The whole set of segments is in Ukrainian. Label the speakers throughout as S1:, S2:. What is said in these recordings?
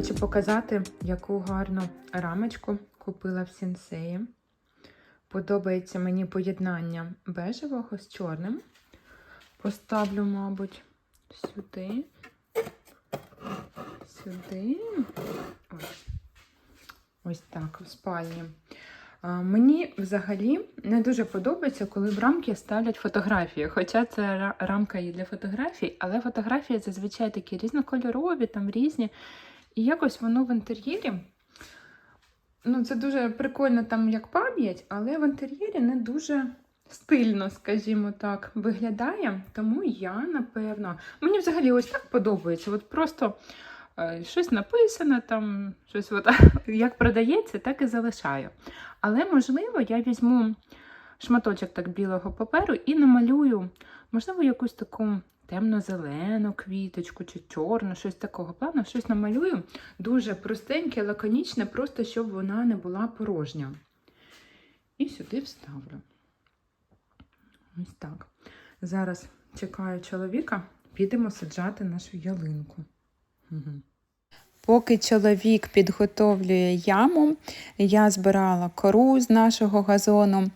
S1: Хочу показати, яку гарну рамочку купила в сінсеї. Подобається мені поєднання бежевого з чорним. Поставлю, мабуть, сюди. Сюди. Ось. Ось так, в спальні. Мені взагалі не дуже подобається, коли в рамки ставлять фотографії. Хоча це рамка і для фотографій, але фотографії зазвичай такі різнокольорові, там різні. І якось воно в інтер'єрі. Ну, це дуже прикольно там як пам'ять, але в інтер'єрі не дуже стильно, скажімо так, виглядає. Тому я, напевно, мені взагалі ось так подобається. От просто е, щось написано, там, щось от, як продається, так і залишаю. Але, можливо, я візьму шматочок так білого паперу і намалюю, можливо, якусь таку темно-зелену квіточку чи чорну, щось такого плану, щось намалюю. Дуже простеньке, лаконічне, просто щоб вона не була порожня. І сюди вставлю. Ось так. Зараз чекаю чоловіка, підемо саджати нашу ялинку. Угу. Поки чоловік підготовлює яму, я збирала кору з нашого газону.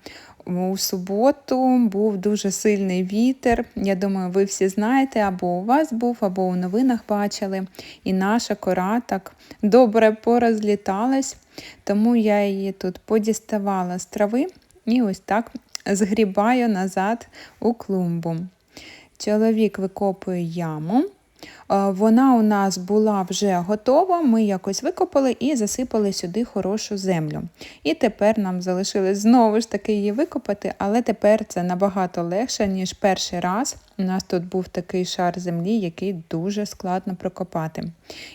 S1: У суботу був дуже сильний вітер. Я думаю, ви всі знаєте, або у вас був, або у новинах бачили. І наша кора так добре порозліталась, тому я її тут подіставала з трави і ось так згрібаю назад у клумбу. Чоловік викопує яму. Е, Вона у нас була вже готова, ми якось викопали і засипали сюди хорошу землю. І тепер нам залишилось знову ж таки її викопати, але тепер це набагато легше, ніж перший раз. У нас тут був такий шар землі, який дуже складно прокопати.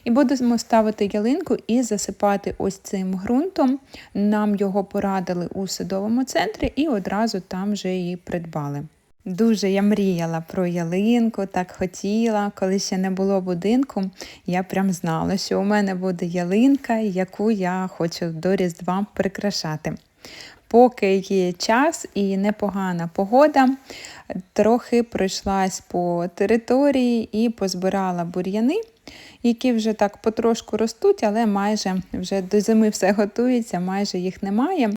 S1: І будемо ставити ялинку і засипати ось цим ґрунтом. Нам його порадили у садовому центрі і одразу там вже її придбали. Дуже я мріяла про ялинку, так хотіла. Коли ще не було будинку, я прям знала, що у мене буде ялинка, яку я хочу до Різдва прикрашати. Поки є час і непогана погода, трохи пройшлась по території і позбирала бур'яни, які вже так потрошку ростуть, але майже вже до зими все готується, майже їх немає.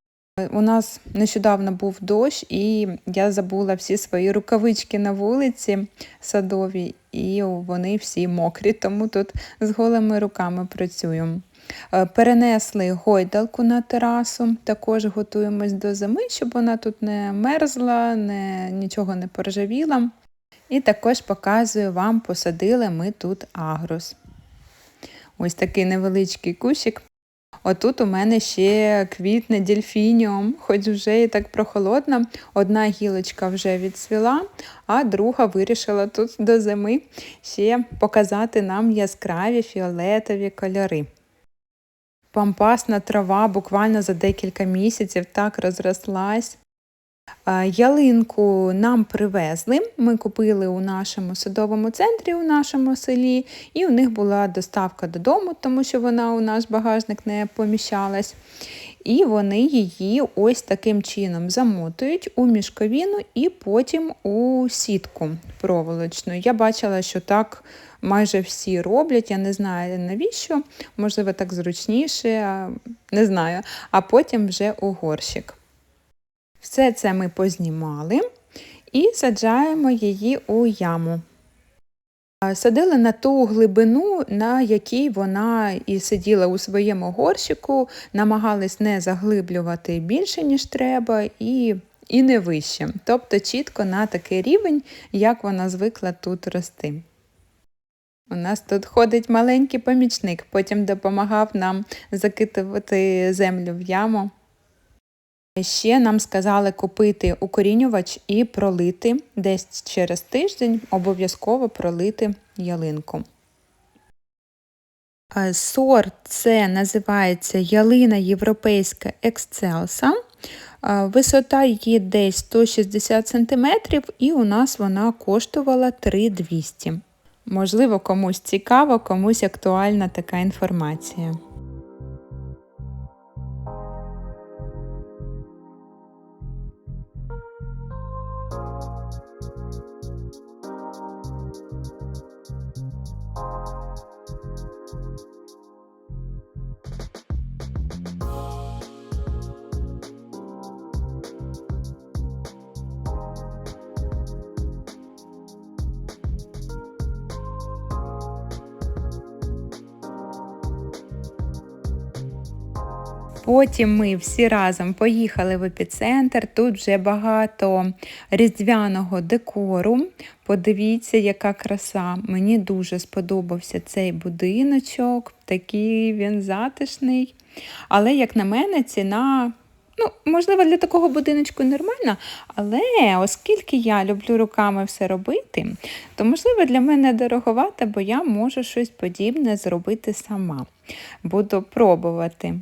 S1: У нас нещодавно був дощ, і я забула всі свої рукавички на вулиці садові, і вони всі мокрі, тому тут з голими руками працюю. Е, Перенесли гойдалку на терасу, також готуємось до зими, щоб вона тут не мерзла, не, нічого не поржавіла. І також показую вам, посадили ми тут агрос. Ось такий невеличкий кущик. Отут у мене ще квітне дельфініум, хоч вже і так прохолодно. Одна гілочка вже відсвіла, а друга вирішила тут до зими ще показати нам яскраві фіолетові кольори. Пампасна трава буквально за декілька місяців так розрослась. А, Ялинку нам привезли. Ми купили у нашому садовому центрі у нашому селі, і у них була доставка додому, тому що вона у наш багажник не поміщалась. І вони її ось таким чином замотують у мішковіну і потім у сітку проволочну. Я бачила, що так майже всі роблять. Я не знаю навіщо, можливо, так зручніше, не знаю. А потім вже у горщик. Все це ми познімали і саджаємо її у яму. Садили на ту глибину, на якій вона і сиділа у своєму горщику, намагались не заглиблювати більше, ніж треба, і, і не вище. Тобто чітко на такий рівень, як вона звикла тут рости. У нас тут ходить маленький помічник, потім допомагав нам закидувати землю в яму. Ще нам сказали купити укорінювач і пролити десь через тиждень, обов'язково пролити ялинку. Е, Сорт це називається ялина європейська Excelsa. Е, Висота її десь 160 см, і у нас вона коштувала 3200 Можливо, комусь цікаво, комусь актуальна така інформація. Потім ми всі разом поїхали в епіцентр. Тут вже багато різдвяного декору. Подивіться, яка краса. Мені дуже сподобався цей будиночок, такий він затишний. Але, як на мене, ціна. Ну, можливо, для такого будиночку нормальна, але оскільки я люблю руками все робити, то можливо для мене дороговато, бо я можу щось подібне зробити сама. Буду пробувати.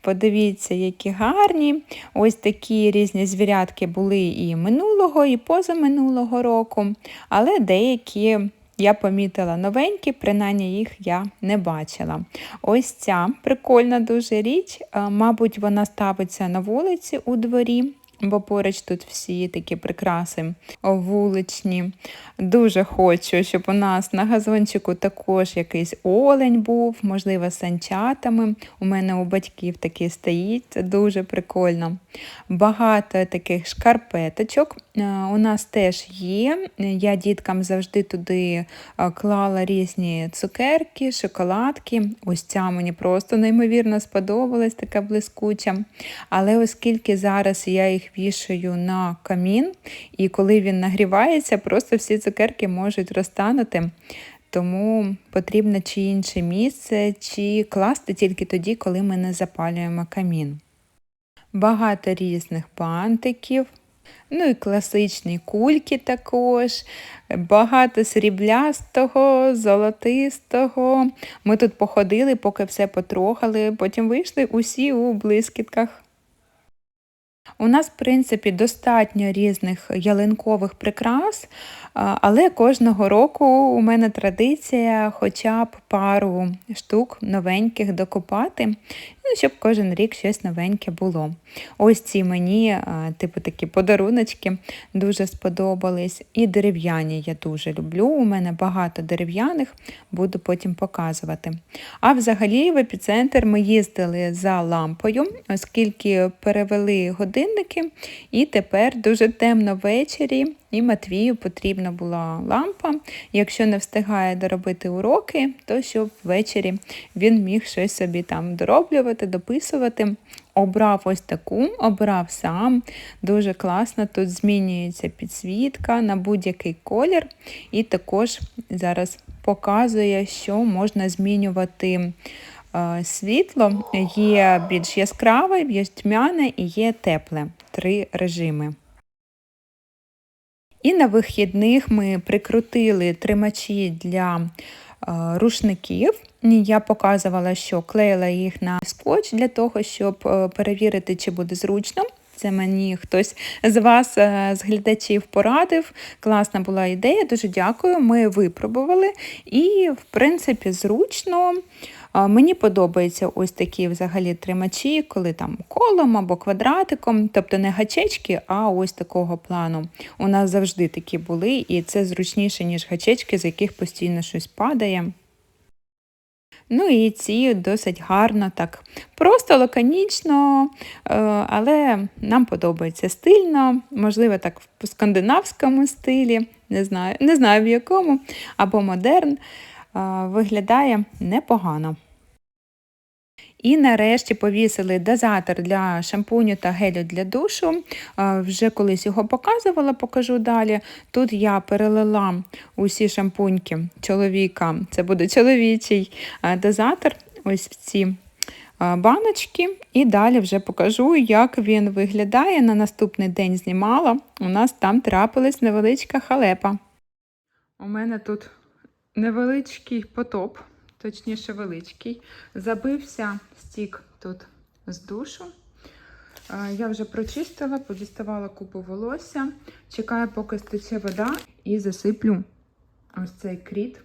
S1: Подивіться, які гарні. Ось такі різні звірятки були і минулого, і позаминулого року, але деякі. Я помітила новенькі, принаймні їх я не бачила. Ось ця прикольна дуже річ. Е, Мабуть, вона ставиться на вулиці у дворі, бо поруч тут всі такі прикраси вуличні. Дуже хочу, щоб у нас на газончику також якийсь олень був, можливо, з санчатами. У мене у батьків такий стоїть, це дуже прикольно. Багато таких шкарпеточок. Е, У нас теж є. Я діткам завжди туди е, клала різні цукерки, шоколадки. Ось ця мені просто неймовірно сподобалась, така блискуча. Але оскільки зараз я їх вішаю на камін, і коли він нагрівається, просто всі цукерки можуть розтанути. Тому потрібно чи інше місце, чи класти тільки тоді, коли ми не запалюємо камін. Багато різних бантиків. Ну і класичні кульки також, багато сріблястого, золотистого. Ми тут походили, поки все потрогали, потім вийшли усі у блискітках. У нас, в принципі, достатньо різних ялинкових прикрас, але кожного року у мене традиція хоча б пару штук новеньких докупати, ну, щоб кожен рік щось новеньке було. Ось ці мені, типу, такі подаруночки дуже сподобались. І дерев'яні я дуже люблю. У мене багато дерев'яних, буду потім показувати. А взагалі в епіцентр ми їздили за лампою, оскільки перевели годинники, і тепер дуже темно ввечері. І Матвію потрібна була лампа. Якщо не встигає доробити уроки, то щоб ввечері він міг щось собі там дороблювати, дописувати. Обрав ось таку, обрав сам. Дуже класно. Тут змінюється підсвітка на будь-який колір. І також зараз показує, що можна змінювати е, світло. Є більш яскраве, є тьмяне і є тепле. Три режими. І на вихідних ми прикрутили тримачі для е, рушників. Я показувала, що клеїла їх на скотч для того, щоб е, перевірити, чи буде зручно. Це мені хтось з вас, е, з глядачів, порадив. Класна була ідея, дуже дякую. Ми випробували і, в принципі, зручно. Мені подобаються ось такі взагалі тримачі, коли там колом або квадратиком, тобто не гачечки, а ось такого плану. У нас завжди такі були, і це зручніше, ніж гачечки, з яких постійно щось падає. Ну і ці досить гарно, так просто лаконічно, е, але нам подобається стильно, можливо, так в скандинавському стилі, не знаю, не знаю в якому, або модерн. Е, Виглядає непогано. І нарешті повісили дозатор для шампуню та гелю для душу. Е, Вже колись його показувала, покажу далі. Тут я перелила усі шампуньки чоловіка, це буде чоловічий е, дозатор, ось в ці баночки. І далі вже покажу, як він виглядає. На наступний день знімала. У нас там трапилась невеличка халепа. У мене тут невеличкий потоп, точніше величкий. Забився стік тут з душу. Е, Я вже прочистила, подіставала купу волосся. Чекаю, поки стече вода, і засиплю ось цей кріт.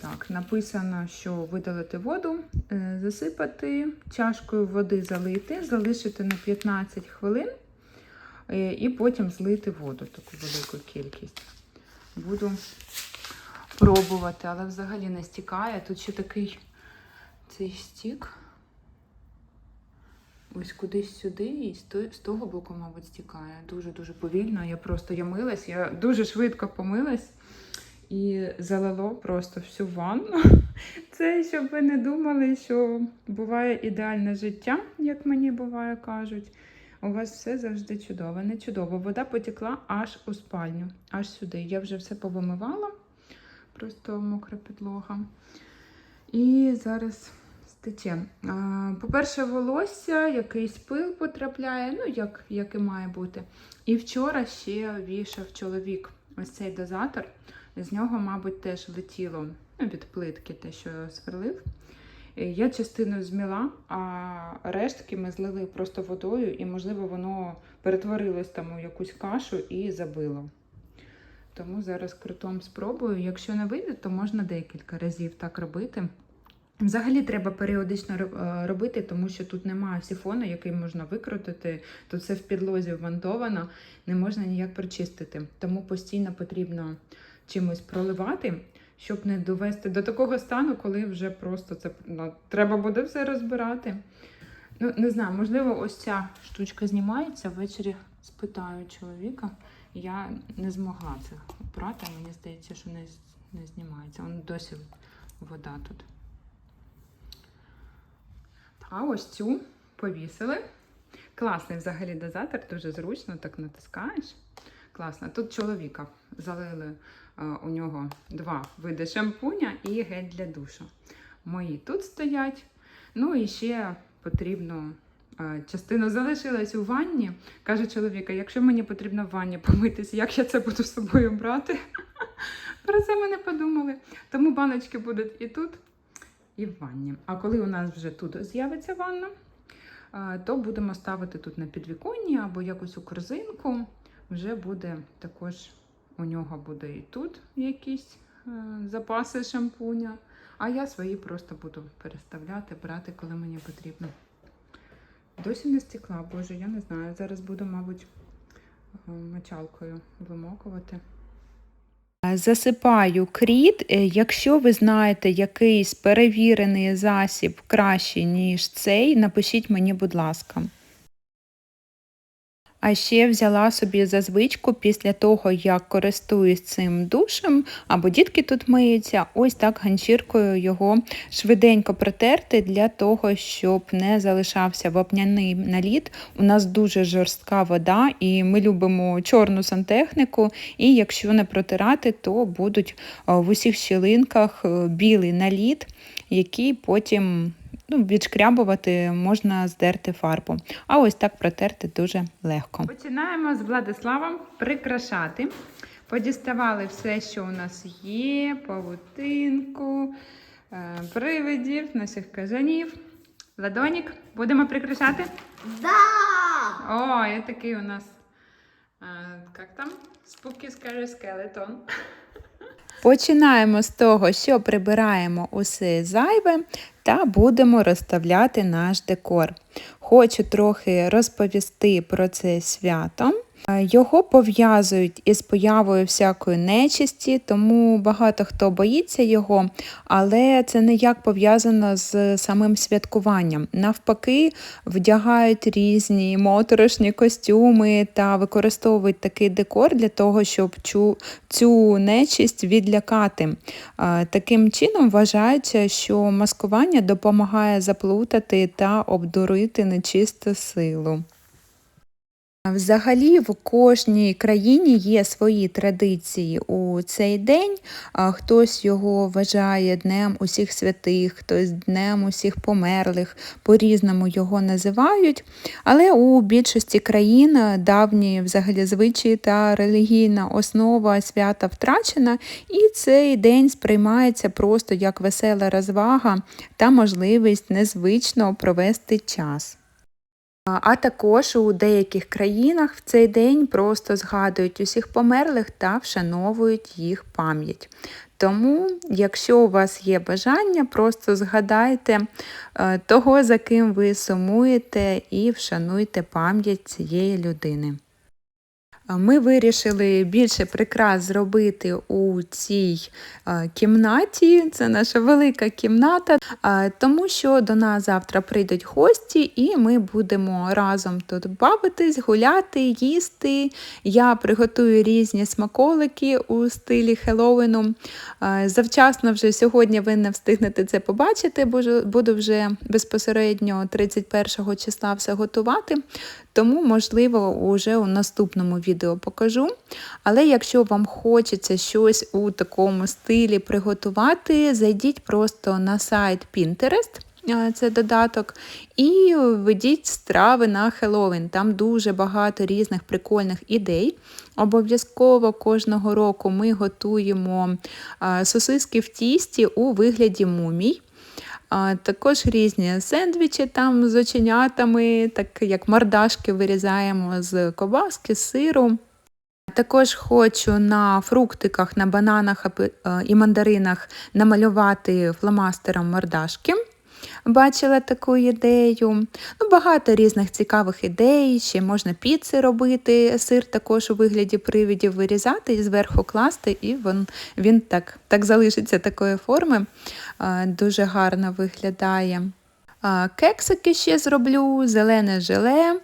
S1: Так, написано, що видалити воду, е, засипати, чашкою води залити, залишити на 15 хвилин е, і потім злити воду, таку велику кількість. Буду пробувати, але взагалі не стікає. Тут ще такий цей стік. Ось кудись сюди і з того боку, мабуть, стікає. Дуже-дуже повільно. Я просто я милась, я дуже швидко помилась і залило просто всю ванну. Це щоб ви не думали, що буває ідеальне життя, як мені буває кажуть. У вас все завжди чудово, не чудово. Вода потекла аж у спальню, аж сюди. Я вже все повимивала, просто мокра підлога. І зараз стече. По-перше, волосся, якийсь пил потрапляє, ну, як, як і має бути. І вчора ще вішав чоловік ось цей дозатор. З нього, мабуть, теж летіло ну, від плитки, те, що сверлив. Я частину зміла, а рештки ми злили просто водою, і, можливо, воно перетворилось там у якусь кашу і забило. Тому зараз крутом спробую. Якщо не вийде, то можна декілька разів так робити. Взагалі треба періодично е, робити, тому що тут немає сифону, який можна викрутити. Тут все в підлозі вмонтовано, не можна ніяк прочистити. Тому постійно потрібно чимось проливати, щоб не довести до такого стану, коли вже просто це ну, треба буде все розбирати. Ну, не знаю, можливо, ось ця штучка знімається. Ввечері спитаю чоловіка. Я не змогла це брати. Мені здається, що не, не знімається. Вон досі вода тут. А ось цю повісили. Класний взагалі дозатор, дуже зручно, так натискаєш. Класно. Тут чоловіка залили е, у нього два види шампуня і гель для душу. Мої тут стоять. Ну і ще потрібно. Частина залишилась у ванні. Каже чоловіка, якщо мені потрібно в ванні помитися, як я це буду з собою брати? Про це ми не подумали. Тому баночки будуть і тут, і в ванні. А коли у нас вже тут з'явиться ванна, то будемо ставити тут на підвіконні або якось у корзинку. Вже буде також у нього буде і тут якісь е, запаси шампуня. А я свої просто буду переставляти, брати, коли мені потрібно. Досі не стекла, боже, я не знаю. Зараз буду, мабуть, е, мочалкою вимокувати. Засипаю кріт. Е, Якщо ви знаєте якийсь перевірений засіб кращий, ніж цей, напишіть мені, будь ласка. А ще взяла собі за звичку після того, як користуюсь цим душем, або дітки тут миються, ось так ганчіркою його швиденько протерти для того, щоб не залишався вапняний наліт. У нас дуже жорстка вода, і ми любимо чорну сантехніку. І якщо не протирати, то будуть е, в усіх щілинках е, білий наліт, який потім ну, відшкрябувати можна здерти фарбу. А ось так протерти дуже легко. Починаємо з Владиславом прикрашати. Подіставали все, що у нас є, павутинку, е, привидів, наших кажанів. Ладонік, будемо прикрашати?
S2: Да!
S1: О, і такий у нас. е, Як там? Spooky Scary Skeleton. Починаємо з того, що прибираємо усе зайве та будемо розставляти наш декор. Хочу трохи розповісти про це свято. Його пов'язують із появою всякої нечисті, тому багато хто боїться його, але це ніяк пов'язано з самим святкуванням. Навпаки, вдягають різні моторошні костюми та використовують такий декор для того, щоб цю, нечисть відлякати. Таким чином вважається, що маскування допомагає заплутати та обдурити нечисту силу. Взагалі в кожній країні є свої традиції у цей день. Хтось його вважає Днем усіх святих, хтось Днем усіх померлих, по-різному його називають. Але у більшості країн давні взагалі звичаї та релігійна основа свята втрачена, і цей день сприймається просто як весела розвага та можливість незвично провести час. А також у деяких країнах в цей день просто згадують усіх померлих та вшановують їх пам'ять. Тому, якщо у вас є бажання, просто згадайте е, того, за ким ви сумуєте, і вшануйте пам'ять цієї людини. Ми вирішили більше прикрас зробити у цій кімнаті. Це наша велика кімната, тому що до нас завтра прийдуть гості, і ми будемо разом тут бавитись, гуляти, їсти. Я приготую різні смаколики у стилі Хеллоуіну. Завчасно вже сьогодні ви не встигнете це побачити, бо буду вже безпосередньо 31 числа все готувати. Тому, можливо, уже у наступному відео покажу. Але якщо вам хочеться щось у такому стилі приготувати, зайдіть просто на сайт Pinterest. Це додаток, і введіть страви на Хеллоуін. Там дуже багато різних прикольних ідей. Обов'язково кожного року ми готуємо сосиски в тісті у вигляді мумій. Також різні сендвічі там з оченятами, так як мордашки вирізаємо з ковбаски, з сиру. Також хочу на фруктиках, на бананах е, і мандаринах намалювати фломастером мордашки. Бачила таку ідею. Ну, багато різних цікавих ідей. Ще можна піци робити, сир також у вигляді привідів вирізати і зверху класти, і він, він так, так залишиться такої форми. Дуже гарно виглядає. Кексики ще зроблю, зелене желе.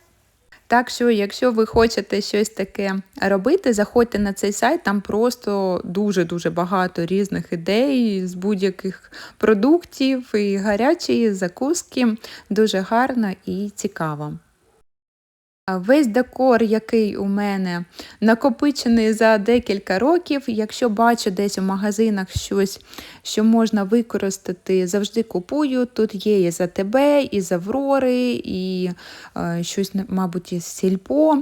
S1: Так що, якщо ви хочете щось таке робити, заходьте на цей сайт, там просто дуже-дуже багато різних ідей з будь-яких продуктів і гарячі закуски. Дуже гарно і цікаво. Весь декор, який у мене накопичений за декілька років. Якщо бачу десь у магазинах щось, що можна використати, завжди купую. Тут є і за тебе, і з Аврори, і е, щось, мабуть, із сільпо.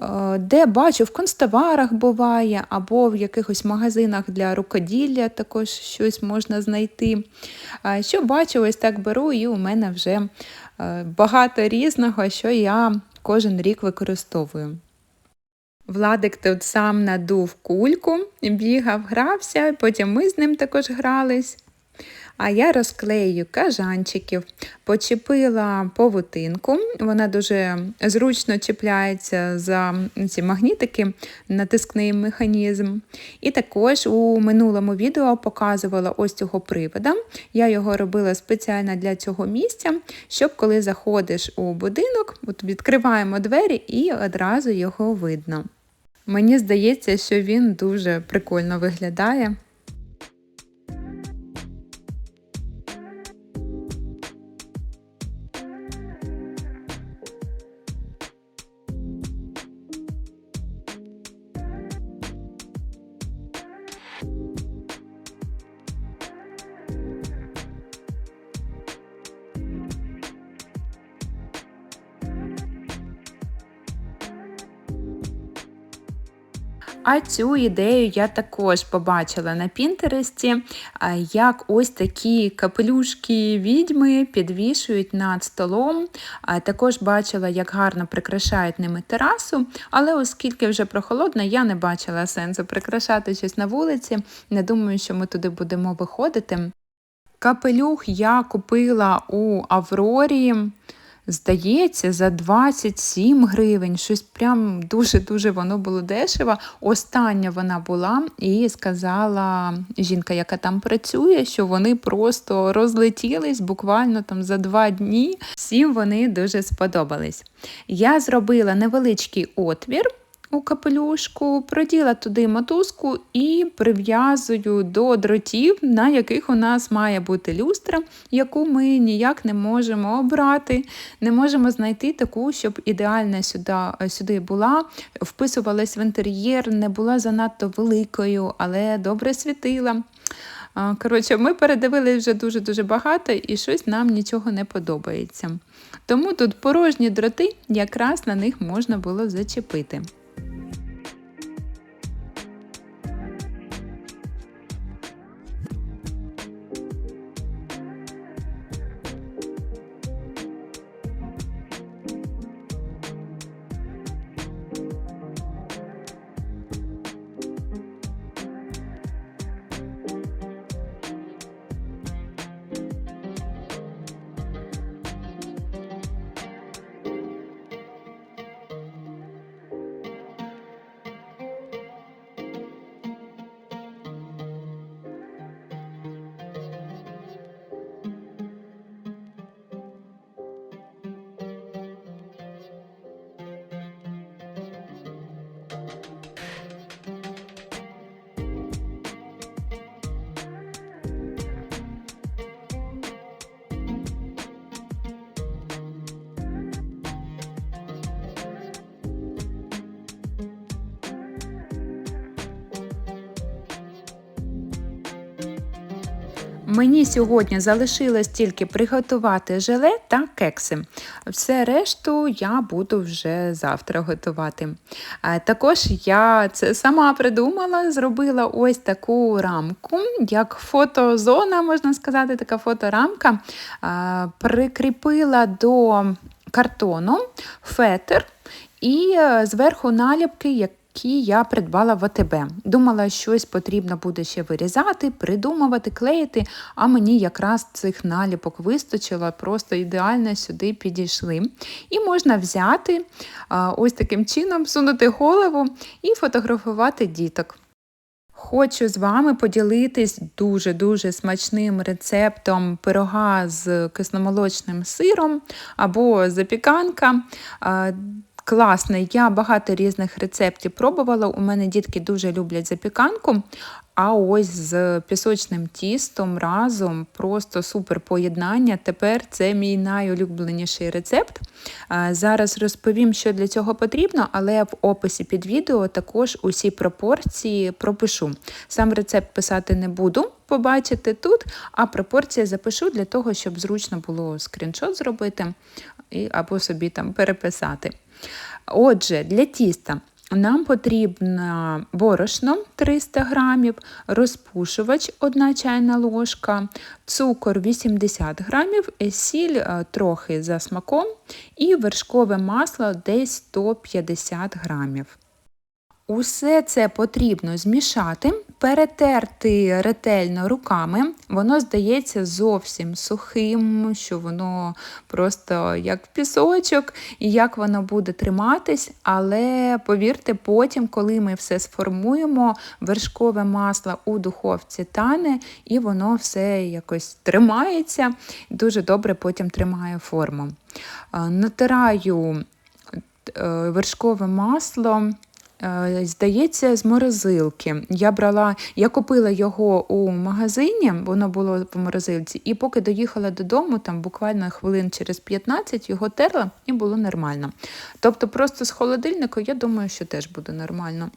S1: Е, де бачу, в констоварах буває, або в якихось магазинах для рукоділля також щось можна знайти. А Що бачу, ось так беру, і у мене вже е, багато різного, що я кожен рік використовую. Владик тут сам надув кульку, бігав, грався, потім ми з ним також грались. А я розклею кажанчиків, почепила павутинку, вона дуже зручно чіпляється за ці магнітики, натискний механізм. І також у минулому відео показувала ось цього привода. Я його робила спеціально для цього місця, щоб коли заходиш у будинок, от відкриваємо двері і одразу його видно. Мені здається, що він дуже прикольно виглядає. А цю ідею я також побачила на Пінтересті, як ось такі капелюшки відьми підвішують над столом. Також бачила, як гарно прикрашають ними терасу, але оскільки вже прохолодно, я не бачила сенсу прикрашати щось на вулиці. Не думаю, що ми туди будемо виходити. Капелюх я купила у Аврорі. Здається, за 27 гривень. Щось прям дуже-дуже воно було дешево. Остання вона була і сказала жінка, яка там працює, що вони просто розлетілись буквально там за два дні. Всім вони дуже сподобались. Я зробила невеличкий отвір. У капелюшку, проділа туди мотузку і прив'язую до дротів, на яких у нас має бути люстра, яку ми ніяк не можемо обрати. Не можемо знайти таку, щоб ідеально сюди, сюди була, вписувалась в інтер'єр, не була занадто великою, але добре світила. Коротше, ми передивили вже дуже-дуже багато і щось нам нічого не подобається. Тому тут порожні дроти, якраз на них можна було зачепити. Мені сьогодні залишилось тільки приготувати желе та кекси. Все решту я буду вже завтра готувати. Також я це сама придумала, зробила ось таку рамку, як фотозона, можна сказати, така фоторамка. Прикріпила до картону фетр і е, зверху наліпки, які я придбала в АТБ. Думала, щось потрібно буде ще вирізати, придумувати, клеїти, а мені якраз цих наліпок вистачило, просто ідеально сюди підійшли. І можна взяти ось таким чином, сунути голову і фотографувати діток. Хочу з вами поділитись дуже-дуже смачним рецептом пирога з кисломолочним сиром або запіканка. Класний, я багато різних рецептів пробувала. У мене дітки дуже люблять запіканку. А ось з пісочним тістом разом просто супер поєднання. Тепер це мій найулюбленіший рецепт. Зараз розповім, що для цього потрібно, але в описі під відео також усі пропорції пропишу. Сам рецепт писати не буду, побачите тут, а пропорції запишу для того, щоб зручно було скріншот зробити або собі там переписати. Отже, для тіста нам потрібно борошно 300 грамів, розпушувач 1 чайна ложка, цукор 80 грамів, сіль е, трохи за смаком і вершкове масло десь 150 грамів. Усе це потрібно змішати, перетерти ретельно руками. Воно здається зовсім сухим, що воно просто як пісочок, і як воно буде триматись. Але повірте, потім, коли ми все сформуємо, вершкове масло у духовці тане, і воно все якось тримається, дуже добре потім тримає форму. Е, Натираю е, вершкове масло. Е, Здається, з морозилки. Я брала, я купила його у магазині, воно було в морозилці, і поки доїхала додому, там буквально хвилин через 15 його терла і було нормально. Тобто, просто з холодильника, я думаю, що теж буде нормально.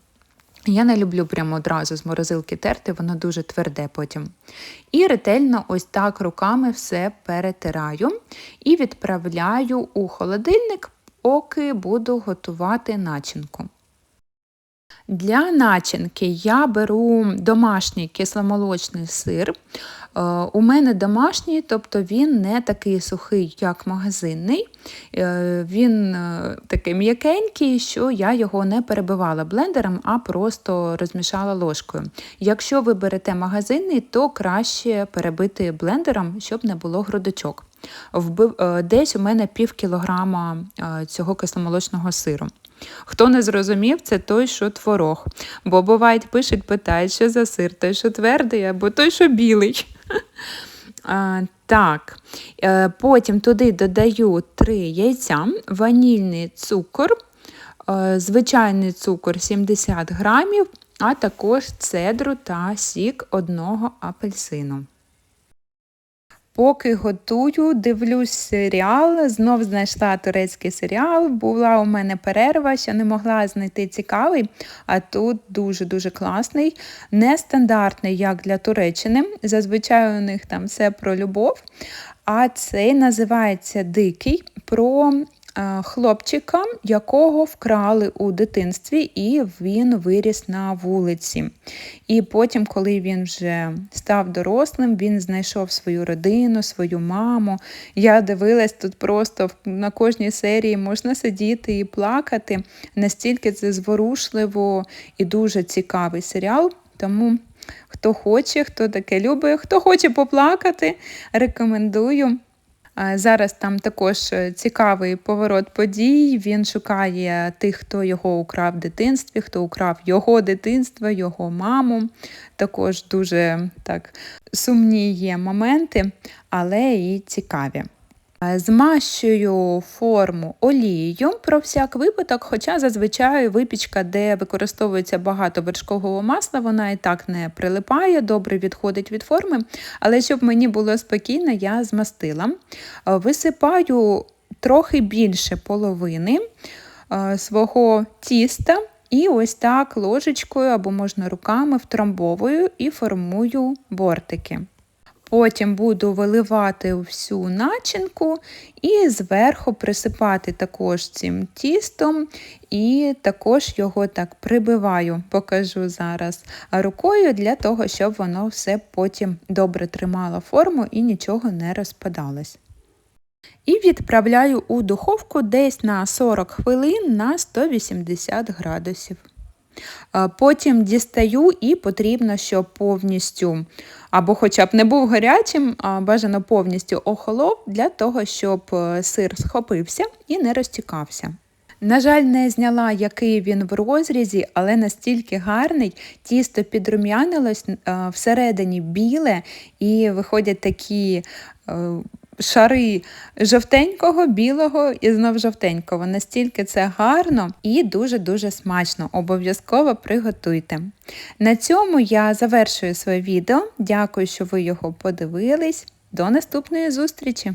S1: Я не люблю прямо одразу з морозилки терти, воно дуже тверде потім. І ретельно ось так руками все перетираю і відправляю у холодильник, поки буду готувати начинку. Для начинки я беру домашній кисломолочний сир. Е, У мене домашній, тобто він не такий сухий, як магазинний. Е, Він е, такий м'якенький, що я його не перебивала блендером, а просто розмішала ложкою. Якщо ви берете магазинний, то краще перебити блендером, щоб не було грудочок. Е, десь у мене пів кілограма е, цього кисломолочного сиру. Хто не зрозумів, це той, що творог. Бо бувають, пишуть, питають, що за сир, той, що твердий, або той, що білий. Так, Е, потім туди додаю 3 яйця, ванільний цукор, звичайний цукор 70 грамів, а також цедру та сік одного апельсину. Поки готую, дивлюсь серіал, знов знайшла турецький серіал. Була у мене перерва, ще не могла знайти цікавий, а тут дуже-дуже класний, нестандартний, як для Туреччини. Зазвичай у них там все про любов. А цей називається Дикий про хлопчика, якого вкрали у дитинстві, і він виріс на вулиці. І потім, коли він вже став дорослим, він знайшов свою родину, свою маму. Я дивилась тут просто на кожній серії можна сидіти і плакати. Настільки це зворушливо і дуже цікавий серіал. Тому хто хоче, хто таке любить, хто хоче поплакати, рекомендую. Зараз там також е, цікавий поворот подій. Він шукає тих, хто його украв в дитинстві, хто украв його дитинство, його маму. Також дуже так сумні є моменти, але і цікаві. Е, Змащую форму олією про всяк випадок, хоча зазвичай випічка, де використовується багато вершкового масла, вона і так не прилипає, добре відходить від форми. Але щоб мені було спокійно, я змастила. Е, Висипаю трохи більше половини е, свого тіста. І ось так ложечкою або можна руками втрамбовую і формую бортики. Потім буду виливати всю начинку і зверху присипати також цим тістом, і також його так прибиваю, покажу зараз рукою для того, щоб воно все потім добре тримало форму і нічого не розпадалось. І відправляю у духовку десь на 40 хвилин на 180 градусів. Потім дістаю і потрібно, щоб повністю, або хоча б не був гарячим, а бажано повністю охолов для того, щоб е, сир схопився і не розтікався. На жаль, не зняла, який він в розрізі, але настільки гарний, тісто підрум'янилось е, всередині біле, і виходять такі е, шари жовтенького, білого і знов жовтенького. Настільки це гарно і дуже-дуже смачно. Обов'язково приготуйте. На цьому я завершую своє відео. Дякую, що ви його подивились. До наступної зустрічі!